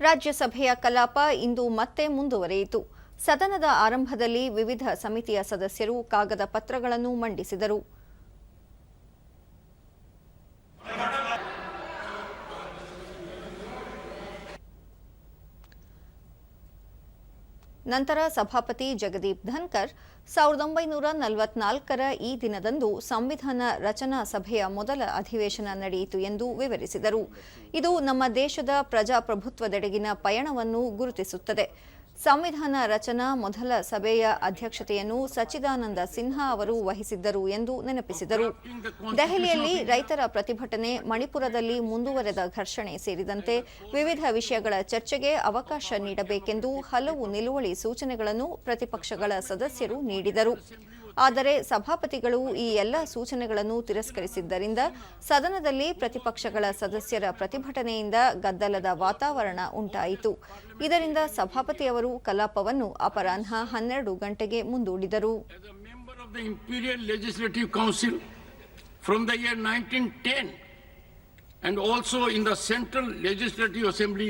ರಾಜ್ಯಸಭೆಯ ಕಲಾಪ ಇಂದು ಮತ್ತೆ ಮುಂದುವರೆಯಿತು. ಸದನದ ಆರಂಭದಲ್ಲಿ ವಿವಿಧ ಸಮಿತಿಯ ಸದಸ್ಯರು ಕಾಗದ ಪತ್ರಗಳನ್ನು ಮಂಡಿಸಿದರು. ನಂತರ ಸಭಾಪತಿ ಜಗದೀಪ್ ಧನ್ಕರ್ ಸಾವಿರದ ಒಂಬೈನೂರ ನಲವತ್ನಾಲ್ಕರ ಈ ದಿನದಂದು ಸಂವಿಧಾನ ರಚನಾ ಸಭೆಯ ಮೊದಲ ಅಧಿವೇಶನ ನಡೆಯಿತು ಎಂದು ವಿವರಿಸಿದರು. ಇದು ನಮ್ಮ ದೇಶದ ಪ್ರಜಾಪ್ರಭುತ್ವದೆಡೆಗಿನ ಪಯಣವನ್ನು ಗುರುತಿಸುತ್ತದೆ. ಸಂವಿಧಾನ ರಚನಾ ಮೊದಲ ಸಭೆಯ ಅಧ್ಯಕ್ಷತೆಯನ್ನು ಸಚ್ಚಿದಾನಂದ ಸಿನ್ಹಾ ಅವರು ವಹಿಸಿದ್ದರು ಎಂದು ನೆನಪಿಸಿದರು. ದೆಹಲಿಯಲ್ಲಿ ರೈತರ ಪ್ರತಿಭಟನೆ, ಮಣಿಪುರದಲ್ಲಿ ಮುಂದುವರೆದ ಘರ್ಷಣೆ ಸೇರಿದಂತೆ ವಿವಿಧ ವಿಷಯಗಳ ಚರ್ಚೆಗೆ ಅವಕಾಶ ನೀಡಬೇಕೆಂದು ಹಲವು ನಿಲುವಳಿ ಸೂಚನೆಗಳನ್ನು ಪ್ರತಿಪಕ್ಷಗಳ ಸದಸ್ಯರು ನೀಡಿದರು. ಆದರೆ ಸಭಾಪತಿಗಳು ಈ ಎಲ್ಲ ಸೂಚನೆಗಳನ್ನು ತಿರಸ್ಕರಿಸಿದ್ದರಿಂದ ಸದನದಲ್ಲಿ ಪ್ರತಿಪಕ್ಷಗಳ ಸದಸ್ಯರ ಪ್ರತಿಭಟನೆಯಿಂದ ಗದ್ದಲದ ವಾತಾವರಣ ಉಂಟಾಯಿತು ಇದರಿಂದ ಸಭಾಪತಿ ಅವರು ಕಲಾಪವನ್ನು ಅಪರಾಹ್ನ ಹನ್ನೆರಡು ಗಂಟೆಗೆ ಮುಂದೂಡಿದರು From the year 1910 and also in the Central Legislative Assembly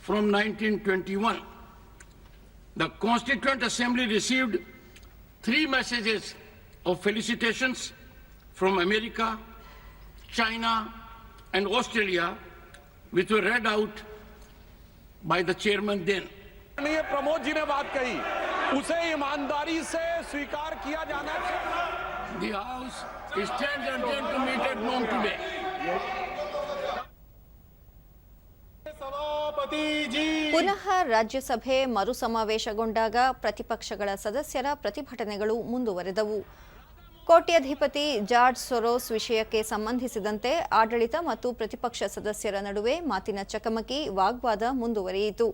from 1921. The Constituent Assembly received three messages of felicitations from America, China, and Australia, which were read out by the chairman then. माननीय प्रमोद जी ने बात कही उसे ईमानदारी से स्वीकार किया जाना चाहिए The House stands adjourned to meet at noon today. सभापति जी ಪುನಃ ರಾಜ್ಯಸಭೆ ಮರುಸಮಾವೇಶಗೊಂಡಾಗ ಪ್ರತಿಪಕ್ಷಗಳ ಸದಸ್ಯರ ಪ್ರತಿಭಟನೆಗಳು ಮುಂದುವರೆದವು. ಕೋಟ್ಯಾಧಿಪತಿ ಜಾರ್ಜ್ ಸೊರೋಸ್ ವಿಷಯಕ್ಕೆ ಸಂಬಂಧಿಸಿದಂತೆ ಆಡಳಿತ ಮತ್ತು ಪ್ರತಿಪಕ್ಷ ಸದಸ್ಯರ ನಡುವೆ ಮಾತಿನ ಚಕಮಕಿ, ವಾಗ್ವಾದ ಮುಂದುವರಿಯಿತು.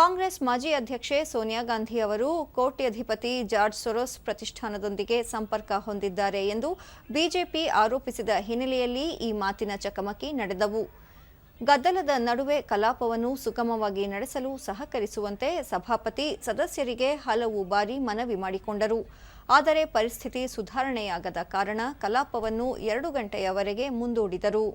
ಕಾಂಗ್ರೆಸ್ ಮಾಜಿ ಅಧ್ಯಕ್ಷೆ ಸೋನಿಯಾ ಗಾಂಧಿ ಅವರು ಕೋಟ್ಯಧಿಪತಿ ಜಾರ್ಜ್ ಸೊರೋಸ್ ಪ್ರತಿಷ್ಠಾನದೊಂದಿಗೆ ಸಂಪರ್ಕ ಹೊಂದಿದ್ದಾರೆ ಎಂದು ಬಿಜೆಪಿ ಆರೋಪಿಸಿದ ಹಿನ್ನೆಲೆಯಲ್ಲಿ ಈ ಮಾತಿನ ಚಕಮಕಿ ನಡೆದವು. ಗದ್ದಲದ ನಡುವೆ ಕಲಾಪವನ್ನು ಸುಗಮವಾಗಿ ನಡೆಸಲು ಸಹಕರಿಸುವಂತೆ ಸಭಾಪತಿ ಸದಸ್ಯರಿಗೆ ಹಲವು ಬಾರಿ ಮನವಿ ಮಾಡಿಕೊಂಡರು. ಆದರೆ ಪರಿಸ್ಥಿತಿ ಸುಧಾರಣೆಯಾಗದ ಕಾರಣ ಕಲಾಪವನ್ನು ಎರಡು ಗಂಟೆಯವರೆಗೆ ಮುಂದೂಡಿದರು.